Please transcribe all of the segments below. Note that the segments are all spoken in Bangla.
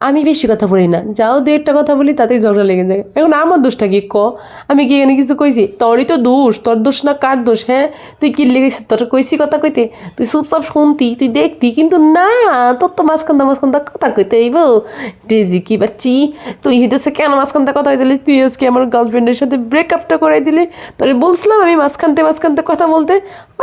আমি বেশি কথা বলি না। যাও দু একটা কথা বলি, তাতেই ঝগড়া লেগে যায়। এখন আমার দোষটা কি? ক? আমি কি এখানে কিছু কইছি? তোরই তো দোষ। তোর দোষ না কার দোষ হ্যাঁ? তুই কি লেগেছিস? তোর কইছি কথা কইতে? তুই চুপচাপ শুনতি, তুই দেখতি, কিন্তু না, তোর তো মাঝখানটা মাঝখানটা কথা কইতে এইব ডেজি কি বাচ্চি, তুই হিতেছে কেন মাঝখানটা কথা দিলি তুই আজকে আমার গার্লফ্রেন্ডের সাথে ব্রেকআপটা করাই দিলি। তোরে বলছিলাম আমি মাঝখানতে মাঝখানতে কথা বলতে।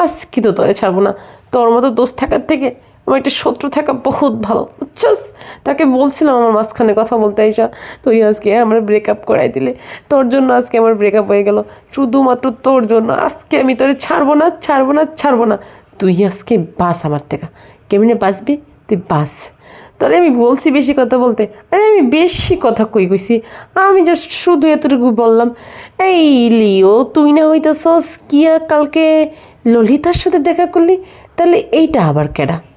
আজকে তো তোরে ছাড়বো না। তোর মতো দোষ থাকার থেকে আমার একটা শত্রু থাকা বহুত ভালো। বুঝছস তাকে বলছিলাম আমার মাঝখানে কথা বলতে আইসা, তুই আজকে আমার ব্রেকআপ করাই দিলে। তোর জন্য আজকে আমার ব্রেকআপ হয়ে গেল। শুধুমাত্র তোর জন্য। আজকে আমি তোরে ছাড়বো না ছাড়বো না ছাড়বো না। তুই আজকে বাস আমার থেকে। কেমনে বাঁচবি? তুই বাস। তাহলে আমি বলছি বেশি কথা বলতে। আরে আমি বেশি কথা কই কইছি। আমি জাস্ট শুধু এতটুকু বললাম, এই লিও, তুই না হইতেছস, কিয়া কালকে ললিতার সাথে দেখা করলি? তাহলে এইটা আবার কেডা?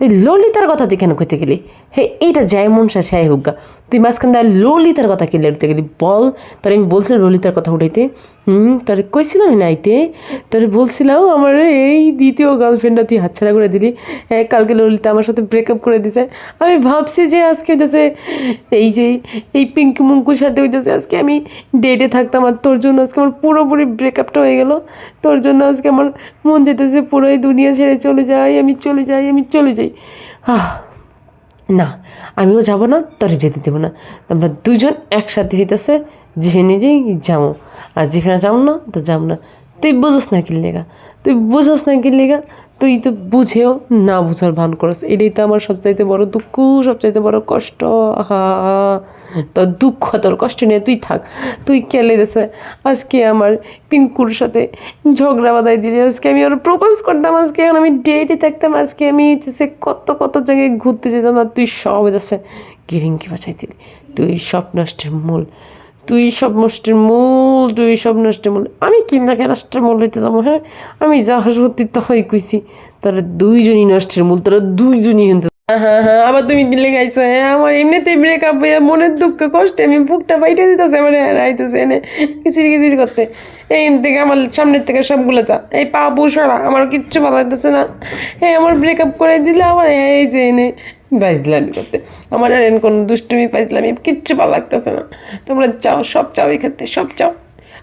তুই ললিতার কথা তুই কেন কইতে গেলি? হে এইটা যাই মনসা সাই হোক তুই মাঝখান দিয়ে ললিতার কথা কে লড়তে গেলি বল, তোর আমি বলছিলাম ললিতার কথা উঠাইতে। হুম, তোরে কইছিলাম না আইতে তোরে বলছিলাম, আমার এই দ্বিতীয় গার্লফ্রেন্ডটা তুই হাতছাড়া করে দিলি। হ্যাঁ কালকে ললিতা আমার সাথে ব্রেকআপ করে দিছে। আমি ভাবছি যে আজকে হইতেছে এই যে, এই পিঙ্কু মুঙ্কুর সাথে হইতেছে, আজকে আমি ডেটে থাকতাম আর তোর জন্য আজকে আমার পুরোপুরি ব্রেকআপটা হয়ে গেল। তোর জন্য আজকে আমার মন যেতেছে পুরো এই দুনিয়া ছেড়ে চলে যাই, আমি চলে যাই, আমি চলে যাই। আহ। না, আমিও যাব না, তোরে যেতে দেবো না। আমরা দুজন একসাথে হইতেছে যে নিজেই যাব আর যেখানে যাব না, তো যাব না। তুই বুঝোস না কি লেগা? তুই বুঝোস না কি লেগা? তুই তো বুঝেও না বুঝার ভান করস। এটাই তো আমার সবচাইতে বড় দুঃখ, সবচাইতে বড় কষ্ট। আহা তোর দুঃখ, তোর কষ্ট নিয়ে তুই থাক। তুই কেলে দেছে আজকে আমার পিঙ্কুর সাথে ঝগড়া বাদাই দিলি। আজকে আমি ওর প্রপোজ করতাম, আজকে এখন আমি ডেটে থাকতাম, আজকে আমি সে কত কত জায়গায় ঘুরতে যেতাম আর তুই সব হইতেছে গিরিঙ্কি বাঁচাই দিলি। তুই সব নষ্টের মূল। তুই সব নষ্টের মূল তুই সব নষ্টের মূল। আমি কি না নষ্টের মূল হইতে যাব হ্যাঁ? আমি যা সত্যি তো হয়ে কইছি, তোরা দুইজনই নষ্টের মূল, তোরা দুইজনই কিন্তু হ্যাঁ হ্যাঁ আবার তুমি দিলে গাইছো হ্যাঁ? আমার এমনিতেই ব্রেকআপ হয়ে মনের দুঃখ, কষ্টে, আমি বুকটা বাইটে দিতেছে আমার রাইতেছে, এনে কিচির কিচির করতে। এই থেকে আমার সামনের থেকে সবগুলো যা। এই পা বুসারা আমার কিচ্ছু ভালো লাগতেছে না। এই আমার ব্রেকআপ করে দিলে আমার এই যে এনে বাজলামি করতে। আমার আর এন কোনো দুষ্টুমি পাইজলামি কিচ্ছু ভালো লাগতেছে না। তোমরা চাও, সব চাও এই ক্ষেত্রে, সব চাও।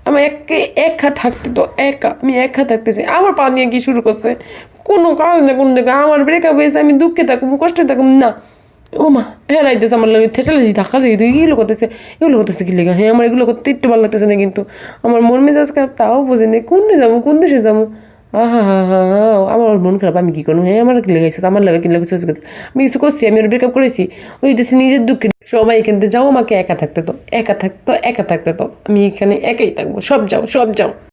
আমার একে একা থাকতে তো একা, আমি একা থাকতেছি। আমার পা নিয়ে কি শুরু করছে? কোনো কাজ না, কোনো দেখা আমার ব্রেকআপ হয়েছে, আমি দুঃখে থাকুম, কষ্টে থাকুম, না। ও মা হ্যাঁ রাইতেছে আমার লাগে থেটালে ধাক্কা দিয়ে তুই এগুলো করতেছে এগুলো করতেছে কি লেগে? হ্যাঁ আমার এগুলো করতে একটু ভালো লাগতেছে না কিন্তু। আমার মন মেজাজ খারাপ, তাও বোঝে নেই। কোন যাব, কোন দেশে যাব? আহা হা হা আমার মন খারাপ, আমি কী করব? হ্যাঁ আমার লেগেছে আমার লাগে কি লেগেছে আমি কিছু করছি, আমি ওর ব্রেকআপ করেছি। ওই দেশে নিজের দুঃখে সবাই এখান থেকে যাও, আমাকে একা থাকতে তো একা থাকতো একা থাকতে তো আমি এখানে একাই থাকব, সব যাও সব যাও।